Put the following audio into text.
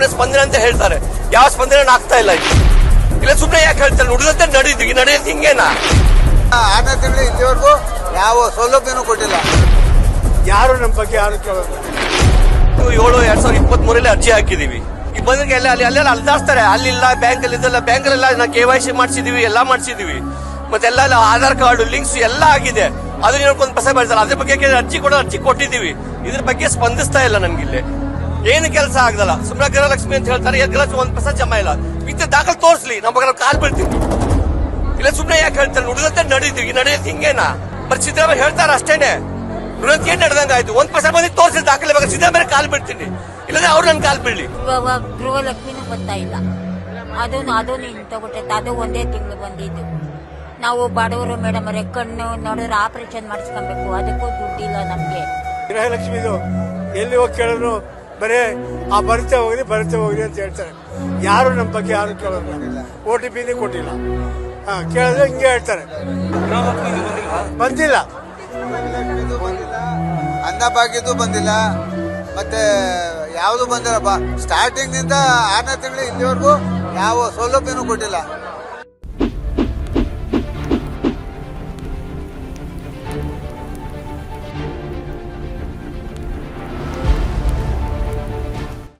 ಸುಮ್ಮನೆ ಸ್ಪಂದನೆ ಅಂತ ಹೇಳ್ತಾರೆ. ಯಾವ ಸ್ಪಂದನೆ ಆಗ್ತಾ ಇಲ್ಲ ಇಲ್ಲಿ. ಇಲ್ಲ ಸುಮ್ಮನೆ ಯಾಕೆ ಹೇಳ್ತಾರೆ? ನುಡಿದಂತೆ ನಡೀತೀವಿ ನಡೆಯುತ್ತೆ ಹಿಂಗೇನಾ? ತಿಂಗಳು ಇಲ್ಲಿವರೆಗೂ ಯಾವ ಸೌಲಭ್ಯನೂ ಕೊಟ್ಟಿಲ್ಲ. ಯಾರು ನಮ್ಮ ಬಗ್ಗೆ ಯಾರು ಕೇಳೋದು ನಾವು ಏಳು ಎರಡ್ ಸಾವಿರದ ಇಪ್ಪತ್ತ್ ಮೂರಲ್ಲಿ ಅರ್ಜಿ ಹಾಕಿದೀವಿ ಈ ಬಂದ್ರೆ ಎಲ್ಲ ಅಲ್ಲಿ ಅಲ್ಲೆಲ್ಲ ಅಲ್ದಾಸ್ತಾರೆ. ಅಲ್ಲಿಲ್ಲ ಬ್ಯಾಂಕ್ ಅಲ್ಲಿ ಇದೆಲ್ಲ ಬ್ಯಾಂಕ್ ಅಲ್ಲೆಲ್ಲ ನಾವು ಕೆ ವೈ ಸಿ ಮಾಡಿಸಿದೀವಿ ಎಲ್ಲ ಮಾಡಿಸಿದೀವಿ ಮತ್ತೆಲ್ಲ ಆಧಾರ್ ಕಾರ್ಡ್ ಲಿಂಕ್ಸ್ ಎಲ್ಲ ಆಗಿದೆ. ಅದನ್ನ ಹೇಳ್ಕೊಂಡು ಪಸೆ ಬೆಳೆಸಲ್ಲ ಅದ್ರ ಬಗ್ಗೆ ಅರ್ಜಿ ಕೂಡ ಅರ್ಜಿ ಕೊಟ್ಟಿದ್ದೀವಿ. ಇದ್ರ ಬಗ್ಗೆ ಸ್ಪಂದಿಸ್ತಾ ಇಲ್ಲ ನನ್ಗಿಲ್ಲಿ ಏನು ಕೆಲಸ ಆಗದಲ್ಲ. ಸುಮ್ಮನೆ ಗೃಹಲಕ್ಷ್ಮಿ ಅಂತ ಹೇಳ್ತಾರೆ ಎರಡು ಗೃಹಲಕ್ಷ್ಮಿ ಒಂದ್ ಪ್ರಸಾದ ಜಮಾ ಇಲ್ಲ. ವಿತ್ ದಾಖಲೆ ತೋರಿಸ್ಲಿ ನಮ್ಮ ಬಗ್ಗೆ ಕಾಲ್ ಬೀಳ್ತೀವಿ ಇಲ್ಲ ಸುಮ್ಮನೆ ಯಾಕೆ ಹೇಳ್ತಾರೆ? ನುಡಿದಂತೆ ನಡೀತೀವಿ ನಡೆಯೋದು ಹಿಂಗೇನಾ? ಬಟ್ ಸಿದ್ದರಾಮಯ್ಯ ಹೇಳ್ತಾರೆ ಅಷ್ಟೇನೆ. ನುಡಿದಂತೆ ಏನ್ ನಡೆದಂಗ ಆಯ್ತು? ಒಂದ್ ಪ್ರಸಾದ ಬಂದು ತೋರಿಸಿ ದಾಖಲೆ ಬಗ್ಗೆ ಸಿದ್ದರಾಮಯ್ಯ ಕಾಲ್ ಬಿಡ್ತೀನಿ ಇಲ್ಲದ್ರೆ ಅವ್ರು ನನ್ ಕಾಲ್ ಬೀಳಿ ಇವಾಗ ಗೃಹಲಕ್ಷ್ಮಿನೂ ಬರ್ತಾ ಇಲ್ಲ. ಅದು ಅದು ನೀನು ಬಿಟ್ಟೈತೆ ಅದು ಒಂದೇ ತಿಂಗಳು ಬಂದಿದ್ದು. ನಾವು ಬಡವರು ಮೇಡಮ್ ಅವರೇ ಕಣ್ಣು ನೋಡಿದ್ರೆ ಆಪರೇಷನ್ ಮಾಡಿಸ್ಕೊಬೇಕು. ಅದಕ್ಕೂ ದುಡ್ಡಿಲ್ಲ ನಮಗೆ. ಗೃಹಲಕ್ಷ್ಮಿದು ಎಲ್ಲಿ ಹೋಗಿ ಕೇಳಿದ್ರು ಬರೇ, ಆ ಬರುತ್ತೆ ಹೋಗ್ಲಿ ಬರುತ್ತೆ ಹೋಗ್ಲಿ ಅಂತ ಹೇಳ್ತಾರೆ. ಯಾರು ನಮ್ಮ ಬಗ್ಗೆ ಯಾರು ಕೇಳೋದಿಲ್ಲ. ಓ ಟಿ ಪಿನೇ ಕೊಟ್ಟಿಲ್ಲ. ಹಾ, ಕೇಳಿದ್ರೆ ಹಿಂಗೆ ಹೇಳ್ತಾರೆ. ಬಂದಿಲ್ಲ. ಬಂದಿಲ್ಲ ಅನ್ನಭಾಗ್ಯದ್ದು ಬಂದಿಲ್ಲ. ಮತ್ತೆ ಯಾವುದು ಬಂದಿಲ್ಲಪ್ಪ ಬಾ. ಸ್ಟಾರ್ಟಿಂಗ್ನಿಂದ ಆರನೇ ತಿಂಗಳು ಇಲ್ಲಿವರೆಗೂ ಯಾವ ಸೌಲಭ್ಯನೂ ಕೊಟ್ಟಿಲ್ಲ.